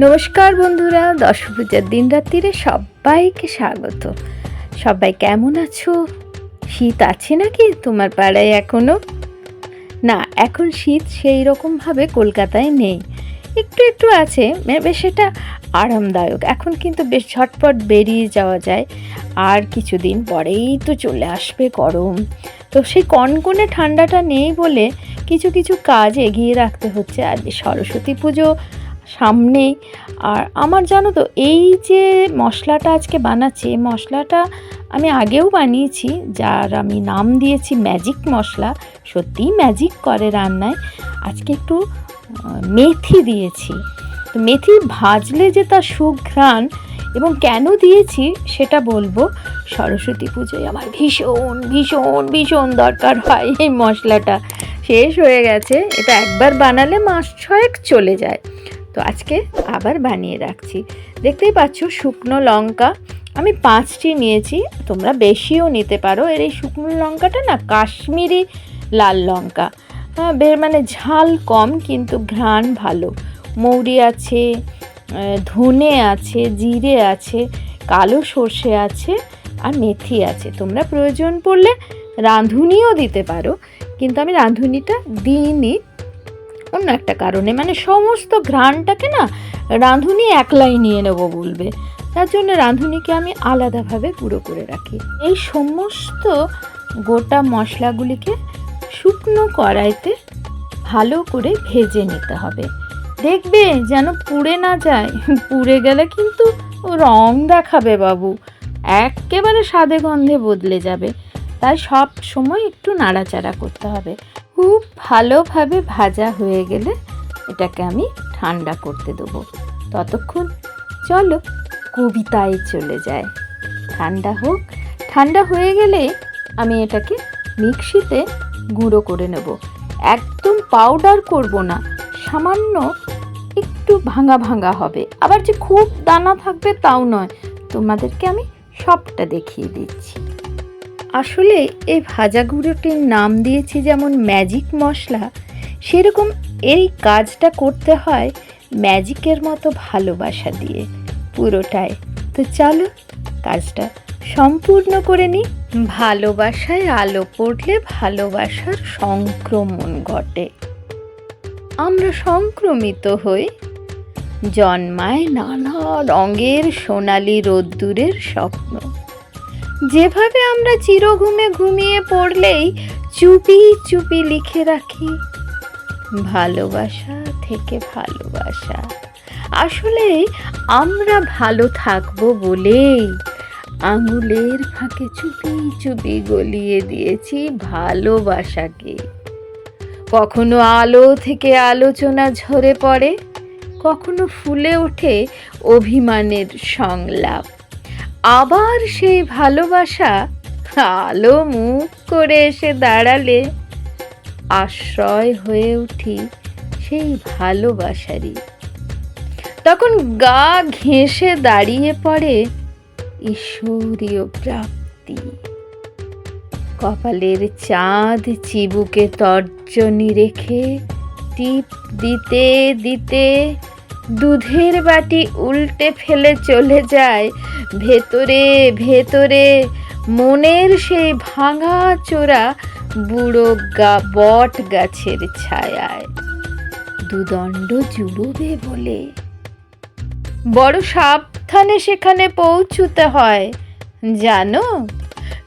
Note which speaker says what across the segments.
Speaker 1: নমস্কার বন্ধুরা দশ পূজার দিন রাত্রিরে সবাইকে স্বাগত। সবাই কেমন আছো? শীত আছে নাকি তোমার পাড়ায় এখনও? না, এখন শীত সেই রকমভাবে কলকাতায় নেই। একটু একটু আছে বেশ এটা আরামদায়ক। এখন কিন্তু বেশ ঝটপট বেরিয়ে যাওয়া যায়। আর কিছুদিন পরেই তো চলে আসবে গরম। তো সেই কনকনে ঠান্ডাটা নেই বলে কিছু কিছু কাজ এগিয়ে রাখতে হচ্ছে। আর সরস্বতী পুজো সামনেই আর আমার জানো তো, এই যে মশলাটা আজকে বানাচ্ছি, এই মশলাটা আমি আগেও বানিয়েছি, যার আমি নাম দিয়েছি ম্যাজিক মশলা। সত্যিই ম্যাজিক করে রান্নায়। আজকে একটু মেথি দিয়েছি। তো মেথি ভাজলে যে তার সুঘ্রাণ এবং কেন দিয়েছি সেটা বলব। সরস্বতী পুজোয় আমার ভীষণ ভীষণ ভীষণ দরকার হয় এই মশলাটা। শেষ হয়ে গেছে, এটা একবার বানালে মাস ছয়েক চলে যায়। তো আজকে আবার বানিয়ে রাখছি। দেখতেই পাচ্ছ শুকনো লঙ্কা আমি পাঁচটি নিয়েছি, তোমরা বেশিও নিতে পারো। এর এই শুকনো লঙ্কাটা না কাশ্মীরি লাল লঙ্কা। হ্যাঁ বের মানে ঝাল কম কিন্তু ঘ্রাণ ভালো। মৌরি আছে ধনে আছে, জিরে আছে, কালো সর্ষে আছে আর মেথি আছে। তোমরা প্রয়োজন পড়লে রাঁধুনিও দিতে পারো। কিন্তু আমি রাঁধুনিটা দিইনি। অন্য একটা কারণে। মানে সমস্ত ঘ্রাণটাকে না রাঁধুনি একলাই নিয়ে নেব বলবে। তার জন্য রাঁধুনিকে আমি আলাদাভাবে গুঁড়ো করে রাখি। এই সমস্ত গোটা মশলাগুলিকে শুকনো কড়াইতে ভালো করে ভেজে নিতে হবে। দেখবে যেন পুড়ে না যায়। পুড়ে গেলে কিন্তু রং দেখাবে বাবু। একেবারে স্বাদে গন্ধে বদলে যাবে। তাই সব সময় একটু নাড়াচাড়া করতে হবে। খুব ভালোভাবে ভাজা হয়ে গেলে এটাকে আমি ঠান্ডা করতে দেবো। ততক্ষণ চলো কবিতায় চলে যায় ঠান্ডা হোক। ঠান্ডা হয়ে গেলে আমি এটাকে মিক্সিতে গুঁড়ো করে নেব। একদম পাউডার করব না। সামান্য একটু ভাঙা ভাঙা হবে। আবার যে খুব দানা থাকবে তাও নয়। তোমাদেরকে আমি সবটা দেখিয়ে দিচ্ছি। আসলে এই ভাজা গুঁড়োটির নাম দিয়েছি যেমন ম্যাজিক মশলা। সেরকম এই কাজটা করতে হয় ম্যাজিকের মতো ভালোবাসা দিয়ে পুরোটাই। তো চলো কাজটা সম্পূর্ণ করে নিই। ভালোবাসায় আলো পড়লে ভালোবাসার সংক্রমণ ঘটে। আমরা সংক্রমিত হই। জন্মায় নানা রঙের সোনালি রোদ্দুরের স্বপ্ন। যেভাবে আমরা চিরঘুমে ঘুমিয়ে পড়লেই চুপি চুপি লিখে রাখি, ভালোবাসা থেকে ভালোবাসা। আসলে আমরা ভালো থাকব বলেই আঙুলের ফাঁকে চুপি চুপি গলিয়ে দিয়েছি ভালোবাসাকে। কখনো আলো থেকে আলোচনা ঝরে পড়ে, কখনো ফুলে ওঠে অভিমানের সংলাপ। আবার সেই ভালোবাসা আলো মুখ করে এসে দাঁড়ালে আশ্রয় হয়ে উঠি সেই ভালোবাসারই। তখন গা ঘেঁষে দাঁড়িয়ে পড়ে ঈশ্বরীয় প্রাপ্তি। কপালের চাঁদ চিবুকে তর্জনী রেখে টিপ দিতে দিতে দুধের বাটি উল্টে ফেলে চলে যায়। ভেতরে ভেতরে, মনের সেই ভাঙা চোরা বুড়ো গা বট গাছের ছায়ায়। দুদণ্ড জুড়োবে বলে। বড় সাবধানে সেখানে পৌঁছতে হয়। জানো,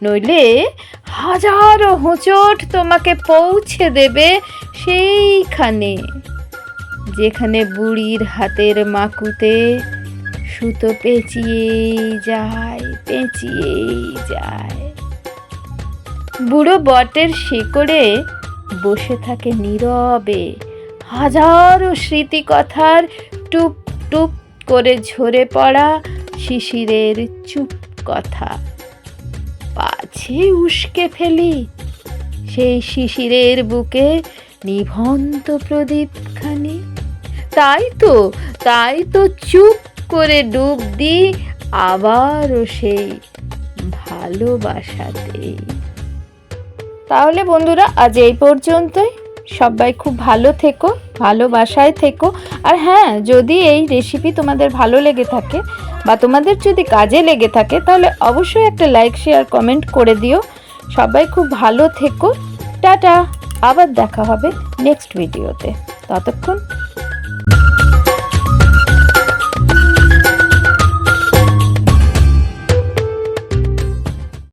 Speaker 1: নইলে হাজারো হোঁচট তোমাকে পৌঁছে দেবে সেইখানে। যেখানে বুড়ির হাতের মাকুতে সুতো পেঁচিয়েই যায় পেঁচিয়েই যায়। বুড়ো বটের শিকড়ে বসে থাকে নীরবে। হাজারো স্মৃতিকথার টুপ টুপ করে ঝরে পড়া শিশিরের চুপ কথা। পাছে উস্কে ফেলি সেই শিশিরের বুকে নিভন্ত প্রদীপখানি তাই তো তাই তো চুপ করে ডুব দিই আবারও সেই ভালোবাসাতেই তাহলে বন্ধুরা, আজ এই পর্যন্তই। সবাই খুব ভালো থেকো, ভালোবাসায় থেকো। আর হ্যাঁ যদি এই রেসিপি তোমাদের ভালো লেগে থাকে বা তোমাদের যদি কাজে লেগে থাকে, তাহলে অবশ্যই একটা লাইক শেয়ার কমেন্ট করে দিও। সবাই খুব ভালো থেকো। টাটা! আবার দেখা হবে নেক্সট ভিডিওতে ততক্ষণ